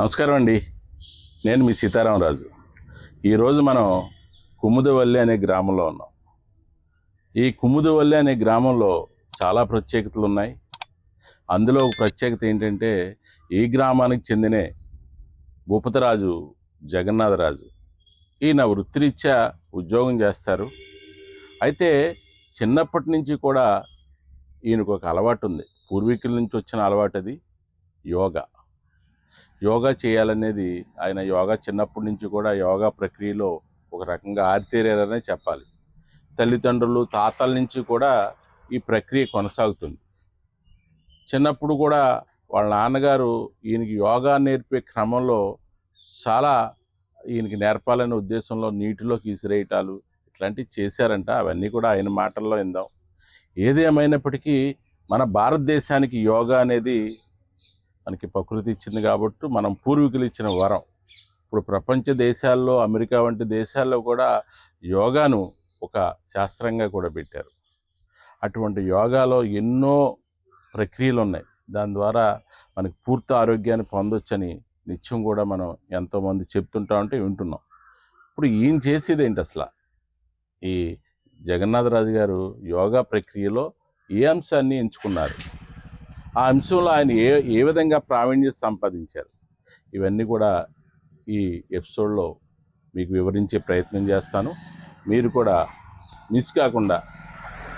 నమస్కారం అండి. నేను మీ సీతారామరాజు. ఈరోజు మనం కుముదవల్లి అనే గ్రామంలో ఉన్నాం. ఈ కుముదవల్లి అనే గ్రామంలో చాలా ప్రత్యేకతలు ఉన్నాయి. అందులో ఒక ప్రత్యేకత ఏంటంటే ఈ గ్రామానికి చెందినే భూపతిరాజు జగన్నాథరాజు. ఈయన వృత్తిరీత్యా ఉద్యోగం చేస్తారు. అయితే చిన్నప్పటి నుంచి కూడా ఈయనకు ఒక అలవాటు ఉంది. పూర్వీకుల నుంచి వచ్చిన అలవాటు అది యోగా. యోగా చేయాలనేది ఆయన యోగా చిన్నప్పటి నుంచి కూడా యోగా ప్రక్రియలో ఒక రకంగా ఆరితేరారనే చెప్పాలి. తల్లిదండ్రులు తాతల నుంచి కూడా ఈ ప్రక్రియ కొనసాగుతుంది. చిన్నప్పుడు కూడా వాళ్ళ నాన్నగారు ఈయనకి యోగా నేర్పే క్రమంలో చాలా ఈయనకి నేర్పాలనే ఉద్దేశంలో నీటిలోకి విసిరేయటాలు ఇట్లాంటివి చేశారంట. అవన్నీ కూడా ఆయన మాటల్లో విందాం. ఏదేమైనప్పటికీ మన భారతదేశానికి యోగా అనేది మనకి ప్రకృతి ఇచ్చింది కాబట్టి మనం పూర్వీకులు ఇచ్చిన వరం. ఇప్పుడు ప్రపంచ దేశాల్లో అమెరికా వంటి దేశాల్లో కూడా యోగాను ఒక శాస్త్రంగా కూడా పెట్టారు. అటువంటి యోగాలో ఎన్నో ప్రక్రియలు ఉన్నాయి. దాని ద్వారా మనకి పూర్తి ఆరోగ్యాన్ని పొందొచ్చని నిత్యం కూడా మనం ఎంతోమంది చెప్తుంటా ఉంటే వింటున్నాం. ఇప్పుడు ఈయన చేసేది ఏంటి అసలు? ఈ జగన్నాథరాజు గారు యోగా ప్రక్రియలో ఏ అంశాన్ని ఎంచుకున్నారు? ఆ అంశంలో ఆయన ఏ ఏ విధంగా ప్రావీణ్యం సంపాదించారు? ఇవన్నీ కూడా ఈ ఎపిసోడ్లో మీకు వివరించే ప్రయత్నం చేస్తాను. మీరు కూడా మిస్ కాకుండా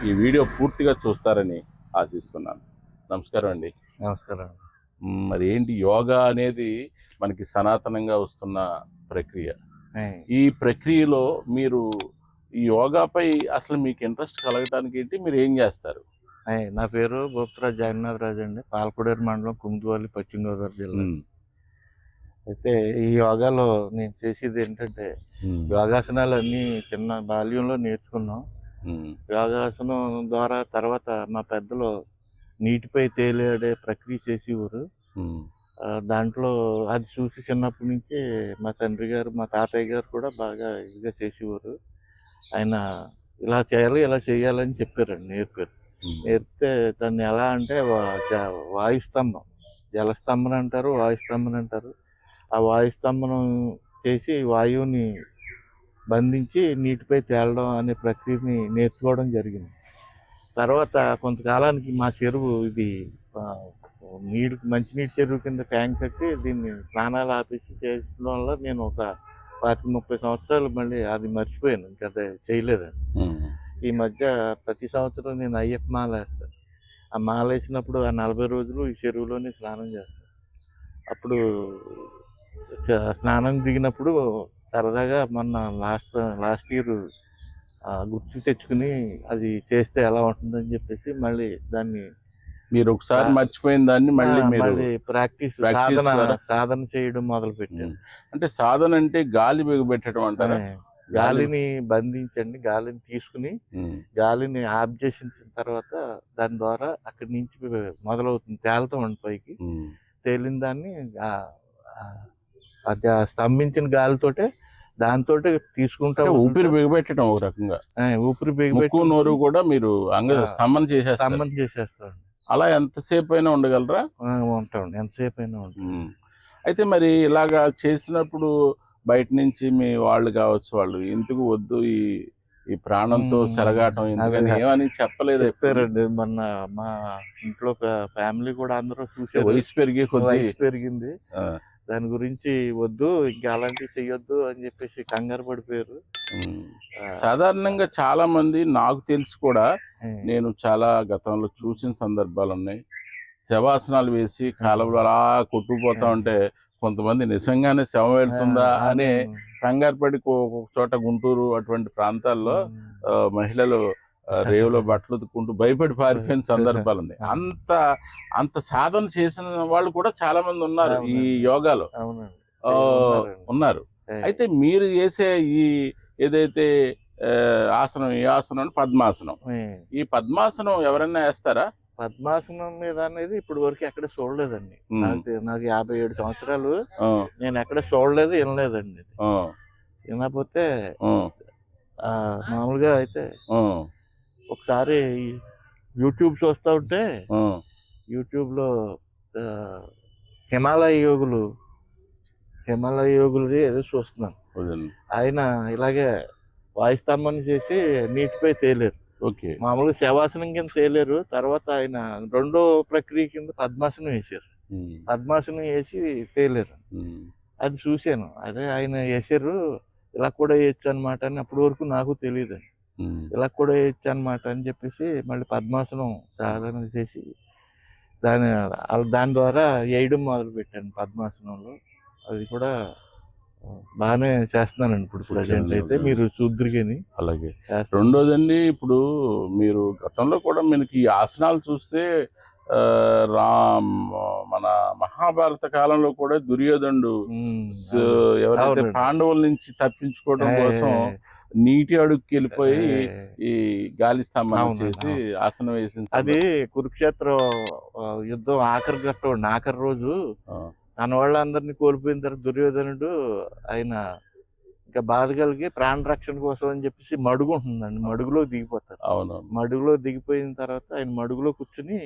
ఈ వీడియో పూర్తిగా చూస్తారని ఆశిస్తున్నాను. నమస్కారం అండి. నమస్కారం మరి ఏంటి యోగా అనేది మనకి సనాతనంగా వస్తున్న ప్రక్రియ. ఈ ప్రక్రియలో మీరు ఈ యోగాపై అసలు మీకు ఇంట్రెస్ట్ కలగడానికి ఏంటి? మీరు ఏం చేస్తారు? నా పేరు గోపురాజ్ జగన్నాథ్ రాజు అండి. పాలకొడేరు మండలం కుమ్దువల్లి పశ్చిమ గోదావరి జిల్లా. అయితే ఈ యోగాలో నేను చేసేది ఏంటంటే యోగాసనాలు అన్నీ చిన్న బాల్యంలో నేర్చుకున్నాం. యోగాసనం ద్వారా తర్వాత మా పెద్దలు నీటిపై తేలియాడే ప్రక్రియ చేసేవారు. దాంట్లో అది చూసి చిన్నప్పటి నుంచి మా తండ్రి గారు మా తాతయ్య గారు కూడా బాగా ఇదిగా చేసేవారు. ఆయన ఇలా చేయాలి ఇలా చేయాలని చెప్పారండి నేర్పారు. నేర్పితే దాన్ని ఎలా అంటే వాయుస్తంభం. జలస్తంభన అంటారు వాయుస్తంభన అంటారు. ఆ వాయుస్తంభనం చేసి వాయువుని బంధించి నీటిపై తేలడం అనే ప్రక్రియని నేర్చుకోవడం జరిగింది. తర్వాత కొంతకాలానికి మా చెరువు ఇది నీరు మంచినీటి చెరువు కింద ట్యాంక్ కట్టి దీన్ని స్నానాలు ఆపేసి చేసిన వల్ల నేను ఒక పాతి ముప్పై సంవత్సరాలు మళ్ళీ అది మర్చిపోయాను ఇంకా చేయలేదండి. మ్, ఈ మధ్య ప్రతి సంవత్సరం నేను అయ్యప్ప మాల వేస్తాను. ఆ మాల వేసినప్పుడు ఆ నలభై రోజులు ఈ చెరువులోనే స్నానం చేస్తాను. అప్పుడు స్నానం దిగినప్పుడు సరదాగా మొన్న లాస్ట్ లాస్ట్ ఇయర్ గుర్తు తెచ్చుకుని అది చేస్తే ఎలా ఉంటుందని చెప్పేసి మళ్ళీ దాన్ని మీరు ఒకసారి మర్చిపోయిన దాన్ని మళ్ళీ ప్రాక్టీస్ సాధన? సాధన చేయడం మొదలు పెట్టాను అంటే సాధన అంటే గాలి బిగబెట్టడం అంటారా? గాలిని బంధించండి గాలిని తీసుకుని గాలిని ఆఫ్ చేసిన తర్వాత దాని ద్వారా అక్కడి నుంచి మొదలవుతుంది. తేలుతాం పైకి. తేలిన దాన్ని స్తంభించిన గాలితోటే దాంతో తీసుకుంటా ఊపిరి బిగబెట్టడం ఒక రకంగా. ఊపిరి బిగబెట్టి నోరు కూడా మీరు అంగ స్తంభన చేసేస్తారు. స్తంభన చేసేస్తాం అలా ఎంతసేపు అయినా ఉండగలరా? ఉంటాం ఎంతసేపు అయినా ఉంటాం. అయితే మరి ఇలాగా చేసినప్పుడు బయట నుంచి మీ వాళ్ళు కావచ్చు వాళ్ళు ఎందుకు వద్దు? ఈ ఈ ప్రాణంతో ఎందుకని అదే. ఏమని చెప్పలేదు? చెప్పారండి మొన్న మా ఇంట్లో ఫ్యామిలీ కూడా అందరూ చూసారు వయసు పెరిగే వయసు పెరిగింది. దాని గురించి వద్దు ఇంకా అలాంటివి చెయ్యొద్దు అని చెప్పేసి కంగారు పడిపోయారు. సాధారణంగా చాలా మంది నాకు తెలిసి కూడా నేను చాలా గతంలో చూసిన సందర్భాలు ఉన్నాయి శవాసనాలు వేసి కాలంలో అలా కొట్టుకుపోతా ఉంటే కొంతమంది నిజంగానే శవం వెళ్తుందా అనే అవును. కంగారు పడి కో- ఒక చోట గుంటూరు అటువంటి ప్రాంతాల్లో మహిళలు రేవులో బట్టలు ఉతుక్కుంటూ భయపడి పారిపోయిన సందర్భాలు ఉన్నాయి అంత అంత సాధన చేసిన వాళ్ళు కూడా చాలా మంది ఉన్నారు ఈ. యోగాలో. ఉన్నారు. అయితే మీరు చేసే ఈ ఏదైతే ఆసనం ఈ ఆసనం అంటే పద్మాసనం. ఈ పద్మాసనం ఎవరైనా వేస్తారా? పద్మాసనం మీద అనేది ఇప్పుడు వరకు ఎక్కడ చూడలేదండి. నాకు నాకు యాభై ఏడు సంవత్సరాలు నేను ఎక్కడ చూడలేదు వినలేదండి వినకపోతే మామూలుగా అయితే ఒకసారి యూట్యూబ్ చూస్తూ ఉంటే యూట్యూబ్లో హిమాలయ యోగులు హిమాలయ యోగులది ఏదో చూస్తున్నాను. ఆయన ఇలాగే వాయుస్తంభం చేసి నీటిపై తేలేరు. ఓకే. మామూలుగా శవాసనం కింద తేలేరు. తర్వాత ఆయన రెండో ప్రక్రియ కింద పద్మాసనం వేసారు పద్మాసనం వేసి తేలేరు. అది చూశాను. అదే ఆయన వేసారు ఇలా కూడా వేయచ్చు అనమాట అని అప్పటి వరకు నాకు తెలియదు. ఇలా కూడా వేయచ్చు అనమాట అని చెప్పేసి మళ్ళీ పద్మాసనం సాధన చేసి దాని దాని ద్వారా వేయడం మొదలు పెట్టాను పద్మాసనంలో. అది కూడా బాగానే చేస్తున్నానండి ఇప్పుడు ప్రజెంట్ అయితే. మీరు చూద్దరు కానీ అలాగే రెండోదండి ఇప్పుడు మీరు గతంలో కూడా మనకి ఈ ఆసనాలు చూస్తే ఆ, రామ్ మన మహాభారత కాలంలో కూడా దుర్యోధనుడు ఎవరైతే. పాండవుల నుంచి తప్పించుకోవడం కోసం నీటి అడుగుకి వెళ్ళిపోయి ఈ గాలి అవునండి, చేసి ఆసనం వేసిన అది కురుక్షేత్రం యుద్ధం ఆఖరి ఘట్టం ఆఖరి రోజు తన వాళ్ళందరినీ కోల్పోయిన తర్వాత దుర్యోధనుడు ఆయన ఇంకా బాధ కలిగి ప్రాణ రక్షణ కోసం అని చెప్పేసి మడుగు ఉంటుందండి. మడుగులో దిగిపోతారు. అవును మడుగులో దిగిపోయిన తర్వాత ఆయన మడుగులో కూర్చుని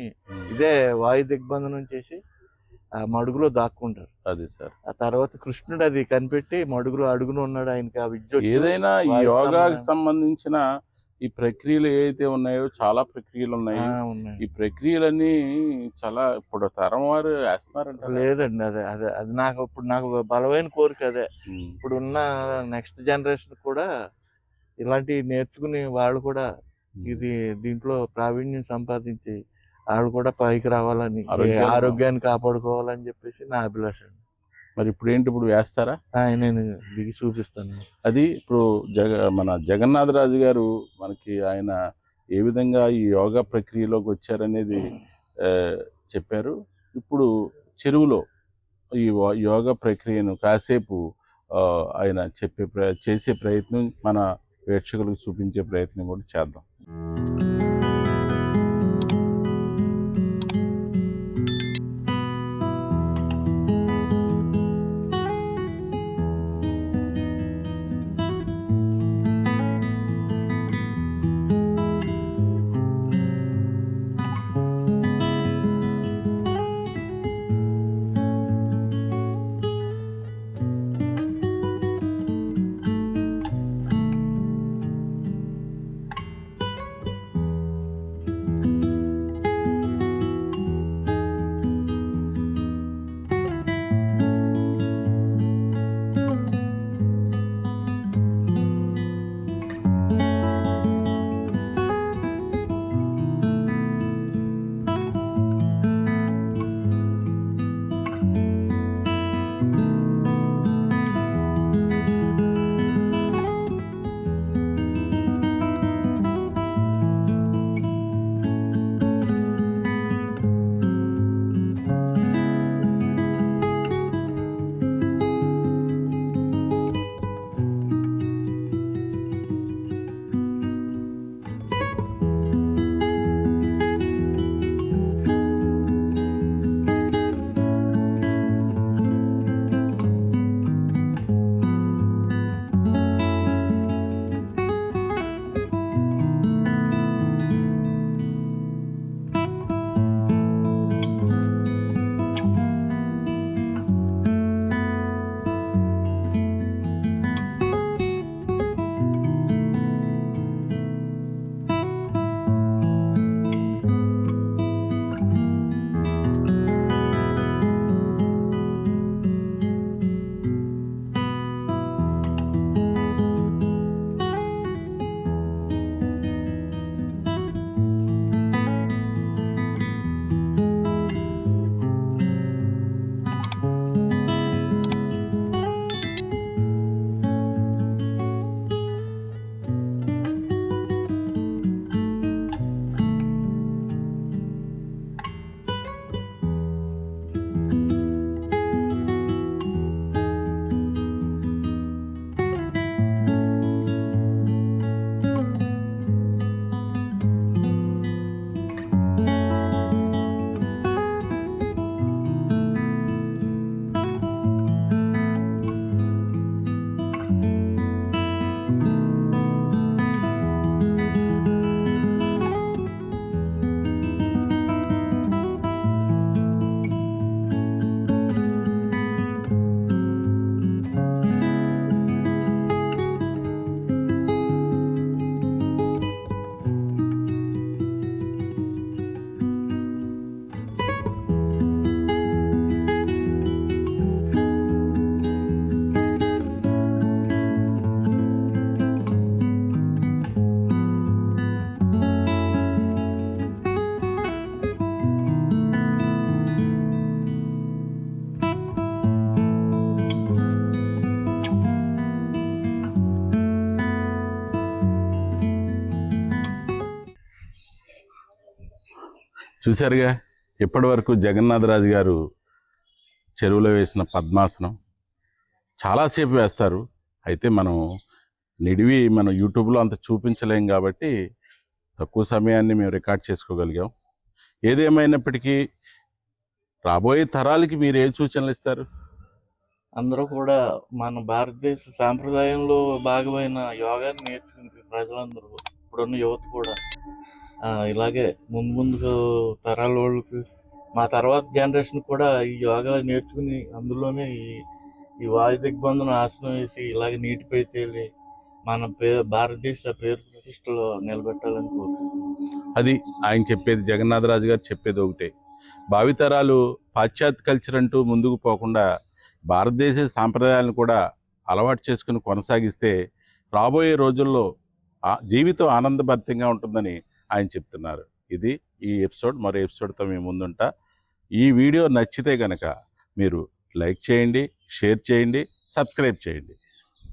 ఇదే వాయు దిగ్బంధనం చేసి ఆ మడుగులో దాక్కుంటారు. అది సార్. ఆ తర్వాత కృష్ణుడు అది కనిపెట్టి మడుగులో అడుగున ఉన్నాడు ఆయనకి ఆ విద్య. ఏదైనా యోగాకి సంబంధించిన ఈ ప్రక్రియలు ఏవైతే ఉన్నాయో చాలా ప్రక్రియలు ఉన్నాయి. ఈ ప్రక్రియలన్నీ చాలా ఇప్పుడు తరం వారు వేస్తున్నారంట లేదండి అదే అదే అది నాకు ఇప్పుడు నాకు బలమైన కోరిక అదే ఇప్పుడు ఉన్న నెక్స్ట్ జనరేషన్ కూడా ఇలాంటివి నేర్చుకుని వాళ్ళు కూడా. ఇది దీంట్లో ప్రావీణ్యం సంపాదించి వాళ్ళు కూడా పైకి రావాలని ఆరోగ్యాన్ని కాపాడుకోవాలని చెప్పేసి నా అభిలాష అండి. మరి ఇప్పుడు ఏంటి ఇప్పుడు వేస్తారా? నేను దిగి చూపిస్తాను. అది ఇప్పుడు జగ మన జగన్నాథరాజు గారు మనకి ఆయన ఏ విధంగా ఈ యోగా ప్రక్రియలోకి వచ్చారనేది చెప్పారు. ఇప్పుడు చెరువులో ఈ యోగా ప్రక్రియను కాసేపు ఆయన చెప్పే ప్ర చేసే ప్రయత్నం మన ప్రేక్షకులకు చూపించే ప్రయత్నం కూడా చేద్దాం. చూశారుగా ఇప్పటి వరకు జగన్నాథరాజు గారు చెరువులో వేసిన పద్మాసనం చాలాసేపు వేస్తారు. అయితే మనం నిడివి మనం యూట్యూబ్లో అంత చూపించలేం కాబట్టి తక్కువ సమయాన్ని మేము రికార్డ్ చేసుకోగలిగాం. ఏదేమైనప్పటికీ రాబోయే తరాలకి మీరు ఏ సూచనలు ఇస్తారు? అందరూ కూడా మన భారతదేశ సాంప్రదాయంలో భాగమైన యోగాన్ని నేర్చుకుని ప్రజలందరూ ఇప్పుడున్న యువత కూడా ఇలాగే ముందు ముందు తరాల వాళ్ళకి మా తర్వాత జనరేషన్ కూడా ఈ యోగా నేర్చుకుని అందులోనే ఈ ఈ వాయు దిగ్బంధన ఆసనం వేసి ఇలాగే నీటిపై తేలి మన పే భారతదేశ పేరు ప్రతిష్టలో నిలబెట్టాలని కోరుకుంటున్నాం. అది ఆయన చెప్పేది జగన్నాథరాజు గారు చెప్పేది ఒకటే. భావితరాలు పాశ్చాత్య కల్చర్ అంటూ ముందుకు పోకుండా భారతదేశ సాంప్రదాయాలను కూడా అలవాటు చేసుకుని కొనసాగిస్తే రాబోయే రోజుల్లో జీవితం ఆనందభరితంగా ఉంటుందని ఆయన చెప్తున్నారు. ఇది ఈ ఎపిసోడ్ మరో ఎపిసోడ్తో మేము ముందుంటా. ఈ వీడియో నచ్చితే కనుక మీరు లైక్ చేయండి షేర్ చేయండి సబ్స్క్రైబ్ చేయండి.